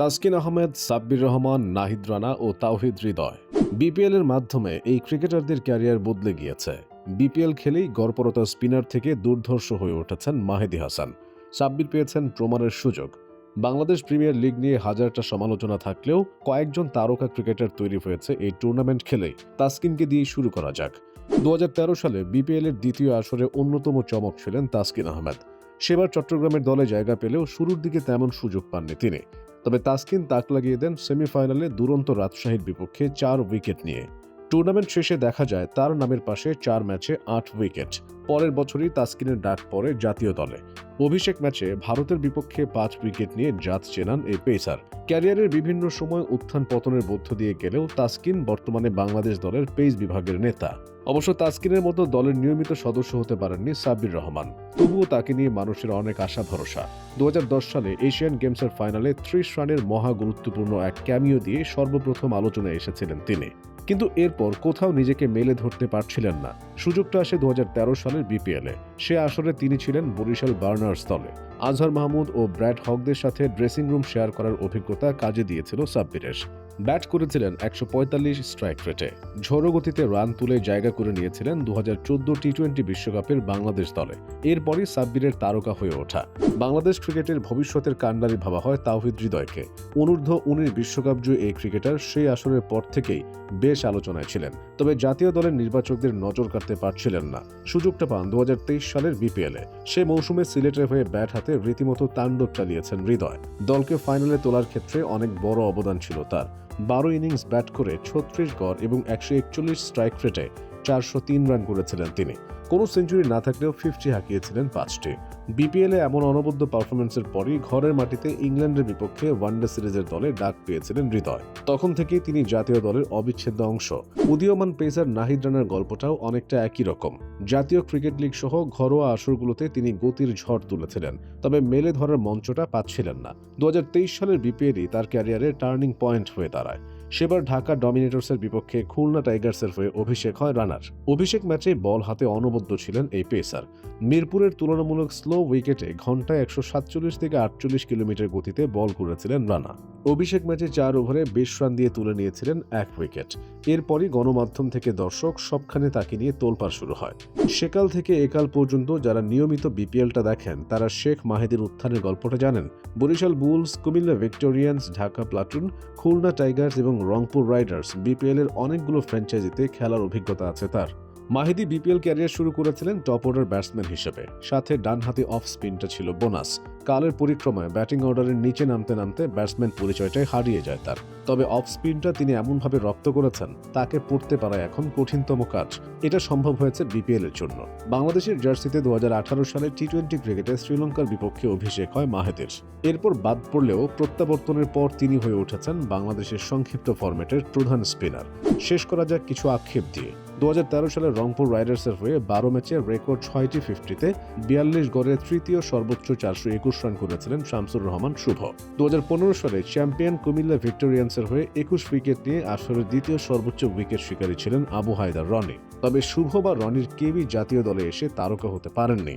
তাসকিন আহমেদ, সাব্বির রহমান, নাহিদ রানা ও Towhid Hridoy. BPL এর মাধ্যমে এই ক্রিকেটারদের ক্যারিয়ার বদলে গিয়েছে। বিপিএল খেলেই গড়পরতা স্পিনার থেকে দুর্ধর্ষ হয়ে উঠেছেন মাহেদি হাসান। সাব্বির পেয়েছেন প্রমাণের সুযোগ। বাংলাদেশ প্রিমিয়ার লিগ নিয়ে হাজারটা সমালোচনা থাকলেও কয়েকজন তারকা ক্রিকেটার তৈরি হয়েছে এই টুর্নামেন্ট খেলেই। তাসকিনকে দিয়ে শুরু করা যাক। দু হাজার তেরো সালে বিপিএল এর দ্বিতীয় আসরে অন্যতম চমক ছিলেন তাসকিন আহমেদ। সেবার চট্টগ্রামের দলে জায়গা পেলেও শুরুর দিকে তেমন সুযোগ পাননি তিনি। তবে তাস্কিন তাক লাগিয়ে দেন সেমিফাইনালে দুরন্ত রাজশাহীর বিপক্ষে চার উইকেট নিয়ে। টুর্নামেন্ট শেষে দেখা যায় তার নামের পাশে চার ম্যাচে আট উইকেট পরের বছরই তাসকিনের ডাক পড়ে জাতীয় দলে। অভিষেক ম্যাচে ভারতের বিপক্ষে পাঁচ উইকেট নিয়ে জাত চেনান এই পেসার ক্যারিয়ারের বিভিন্ন সময় উত্থান পতনের মধ্য দিয়ে গেলেও তাসকিন বর্তমানে বাংলাদেশ দলের পেস বিভাগের নেতা। অবশ্য তাসকিনের মতো দলের নিয়মিত সদস্য হতে পারেননি সাব্বির রহমান। তবুও তাকে নিয়ে মানুষের অনেক আশা, ভরসা। দু হাজার দশ সালে এশিয়ান গেমসের ফাইনালে ত্রিশ রানের মহা গুরুত্বপূর্ণ এক ক্যামিও দিয়ে সর্বপ্রথম আলোচনায় এসেছিলেন তিনি। কিন্তু এরপর কোথাও নিজেকে মেলে ধরতে পারছিলেন না। সুযোগটা আসে দু হাজার তেরো সালের বিপিএলে। সে আসরে তিনি ছিলেন বরিশাল বার্নার্স দলে। আজহার মাহমুদ ও ব্র্যাড হকদের সাথে ড্রেসিং রুম শেয়ার করার অভিজ্ঞতা কাজে দিয়েছিল সাব্বিরের। ব্যাট করেছিলেন একশো পঁয়তাল্লিশ স্ট্রাইক রেটে। ঝড়ো গতিতে রান তুলে জায়গা করে নিয়েছিলেন দু হাজার চোদ্দ টি টোয়েন্টি বিশ্বকাপের বাংলাদেশ দলে। এরপরই সাব্বিরের তারকা হয়ে ওঠা। বাংলাদেশ ক্রিকেটের ভবিষ্যতের কাণ্ডারি ভাবা হয় তাওহিদ হৃদয়কে। অনূর্ধ্ব উনিশ বিশ্বকাপ জয়ী এই ক্রিকেটার সেই আসরের পর থেকেই বেশ আলোচনায় ছিলেন। তবে জাতীয় দলের নির্বাচকদের নজর কাটতে পারছিলেন না। সুযোগটা পান দু হাজার তেইশ সালের বিপিএলে সে মৌসুমে সিলেটের হয়ে ব্যাট হাতে রীতিমতো তাণ্ডব চালিয়েছেন হৃদয়। দলকে ফাইনালে তোলার ক্ষেত্রে অনেক বড় অবদান ছিল তার। বারো ইনিংস ব্যাট করে ছত্রিশ গড় এবং একশো একচল্লিশ স্ট্রাইক রেটে চারশো তিন রান করেছিলেন তিনি। কোনো সেঞ্চুরি না থাকলেও ফিফটি হাঁকিয়েছিলেন পাঁচটি। বিপিএলে এমন অনবদ্য পারফরমেন্সের পরই ঘরের মাটিতে ইংল্যান্ডের বিপক্ষে ওয়ানডে সিরিজের দলে ডাক পেয়েছিলেন হৃদয়। তখন থেকেই তিনি জাতীয় দলের অবিচ্ছেদ্য অংশ। উদীয়মান পেসার নাহিদ রানার গল্পটাও অনেকটা একই রকম। জাতীয় ক্রিকেট লিগ সহ ঘরোয়া আসরগুলোতে তিনি গতির ঝড় তুলেছিলেন, তবে মেলে ধরার মঞ্চটা পাচ্ছিলেন না। দু হাজার তেইশ সালের বিপিএলই তার ক্যারিয়ারের টার্নিং পয়েন্ট হয়ে দাঁড়ায়। সেবার ঢাকা ডমিনেটর্সের বিপক্ষে খুলনা টাইগার্সের হয়ে অভিষেক হয় রানার। অভিষেক ম্যাচে বল হাতে অনবদ্য ছিলেন এই পেসার। মিরপুরের তুলনামূলক স্লো উইকেটে ঘন্টায় একশো সাতচল্লিশ থেকে আটচল্লিশ কিলোমিটার গতিতে বল করেছিলেন রানা। অভিষেক ম্যাচে চার ওভারে বিশ রান দিয়ে তুলে নিয়েছিলেন এক উইকেট। এরপরই গণমাধ্যম থেকে দর্শক সবখানে তাকে নিয়ে তোলপাড় শুরু হয়। সেকাল থেকে একাল পর্যন্ত যারা নিয়মিত বিপিএলটা দেখেন, তারা শেখ মাহেদের উত্থানের গল্পটা জানেন। Barishal Bulls, Cumilla Victorians, Dhaka Platoon, Khulna Tigers এবং রংপুর রাইডার্স বিপিএল এর অনেকগুলো ফ্র্যাঞ্চাইজিতে খেলার অভিজ্ঞতা আছে তার। মাহিদি বিপিএল ক্যারিয়ার শুরু করেছিলেন টপ অর্ডার ব্যাটসম্যান হিসেবে। সাথে ডানহাতি অফ স্পিনটা ছিল বোনাস। কালের পরিক্রমায় ব্যাটিং অর্ডারের নিচে নামতে নামতে ব্যাটসম্যান পরিচয়টাই হারিয়ে যায় তার। তবে অফ স্পিনটা তিনি এমনভাবে রপ্ত করেছেন, তাকে পড়তে পারা এখন কঠিনতম কাজ। এটা সম্ভব হয়েছে বিপিএল এর জন্য। বাংলাদেশের জার্সিতে দু হাজার আঠারো সালে টি টোয়েন্টি ক্রিকেটে শ্রীলঙ্কার বিপক্ষে অভিষেক হয় মাহেদের। এরপর বাদ পড়লেও প্রত্যাবর্তনের পর তিনি হয়ে উঠেছেন বাংলাদেশের সংক্ষিপ্ত ফরম্যাটের প্রধান স্পিনার। শেষ করা যাক কিছু আক্ষেপ দিয়ে। দু হাজার তেরো সালে রংপুর রাইডার্সের হয়ে বারো ম্যাচে রেকর্ড ছয়টি ফিফটিতে বিয়াল্লিশ গড়ে তৃতীয় সর্বোচ্চ চারশো একুশ রান করেছিলেন শামসুর রহমান শুভ। দু হাজার পনেরো সালে চ্যাম্পিয়ন কুমিল্লা ভিক্টোরিয়ান্সের হয়ে একুশ উইকেট নিয়ে আসরের দ্বিতীয় সর্বোচ্চ উইকেট শিকারী ছিলেন আবু হায়দার রনি। তবে শুভ বা রনির কেবি জাতীয় দলে এসে তারকা হতে পারেননি।